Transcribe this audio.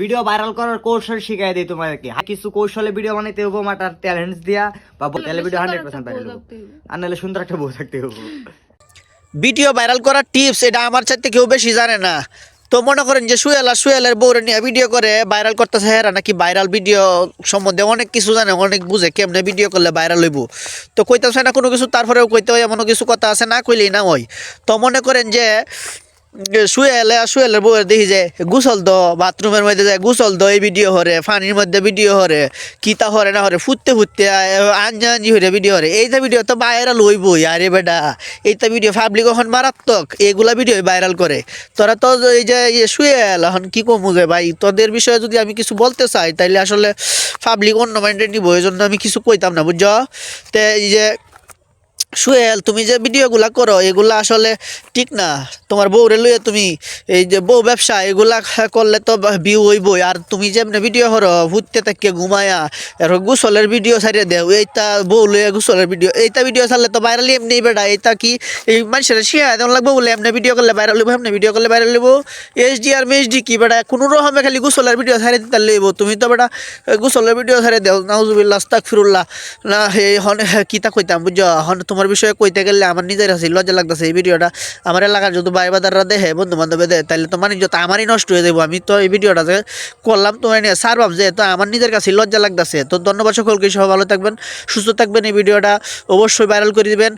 Video viral করার কৌশল শিখাই দিই তোমাদেরকে। আর কিছু কৌশলে ভিডিও বানাইতে হব মাটার ট্যালেন্ট দিয়া বা তাহলে ভিডিও হান্ড্রেড পার্সেন্ট ভাইরাল আর নাহলে সুন্দর একটা বউ থাকতে হব ভিডিও ভাইরাল করার টিপস এটা আমার চাইতে কেউ বেশি জানে না। তো মনে করেন যে সুয়েল আর সুয়েলের বউরে নিয়ে ভিডিও করে ভাইরাল করতেছে হেরা নাকি ভাইরাল ভিডিও সম্বন্ধে অনেক কিছু জানে অনেক বুঝে কেমনে ভিডিও করলে ভাইরাল হইব। তো কইতেছে না কোনো কিছু তারপরেও কইতে হয় এমনও কিছু কথা আছে না কইলেই না হয়। তো মনে করেন যে শুয়েলে শুয়েলের বউয়ের দেখি যে গুসল দো, বাথরুমের মধ্যে যায় গুসল দো, এই ভিডিও হরে, পানির মধ্যে ভিডিও হরে, কিতা হরে না হরে, ফুটতে ফুটতে আঞ্জা আঞ্জি হরে ভিডিও হরে। এইটা ভিডিও তো ভাইরাল হইবই, আরে বেটা। এইটা ভিডিও পাবলিক এখন মারাত্মক, এগুলা ভিডিও ভাইরাল করে। তোরা তো এই যে শুয়েল এখন কি কমু যে ভাই? তোদের বিষয়ে যদি আমি কিছু বলতে চাই, তাইলে আসলে পাবলিক অন্য মাইন্ডে নিব এই জন্য আমি কিছু কইতাম না, বুঝছ? তে এই যে সুয়েল তুমি যে ভিডিওগুলা করো, এগুলা আসলে ঠিক না। তোমার বউরে লইয়ে তুমি এই যে বউ ব্যবসা, এগুলা করলে তো ভিউ হইবই। আর তুমি যেমনি ভিডিও করো ভূততে থেকে ঘুমায়া আর গুসলের ভিডিও ছাড়িয়ে দেও, এইটা বউ লইয়া গুসলের ভিডিও এইটা ভিডিও ছাড়লে তো ভাইরাল এমনি বেড়া এইটা কি? এই মানুষের শিয়া দেওয়া লাগবে বলে এমনি ভিডিও করলে ভাইরাল হইব, এমনি ভিডিও করলে ভাইরাল হইব। এইচডি আর মেচডি কি বেড়া কোনো রকমে খালি গুসলের ভিডিও ছাড়িয়ে দিতে লইব তুমি তো বেটা, গুসলের ভিডিও ছাড়িয়ে দেও, নাউজুবিল্লাহ আস্তাক ফিরুল্লাহ না হে হন কিতা কইতাম, বুঝছ? হন তোমার বিষয়ে কইতে গেলে আমার নিজের আছে লজ্জা লাগতেছে এই ভিডিওটা। আমার এলাকার যদি ভাই বাদাররা দেখে বন্ধু বান্ধবে দেয় তাহলে তো মানে যত আমারই নষ্ট হয়ে যাব আমি তো এই ভিডিওটা যে করলাম, তো নিয়ে সারবাম যে, তো আমার নিজের কাছে লজ্জা লাগতেছে। তো ধন্যবাদ সকলকে সব ভালো থাকবেন, সুস্থ থাকবেন এই ভিডিওটা। অবশ্যই ভাইরাল করে দিবেন।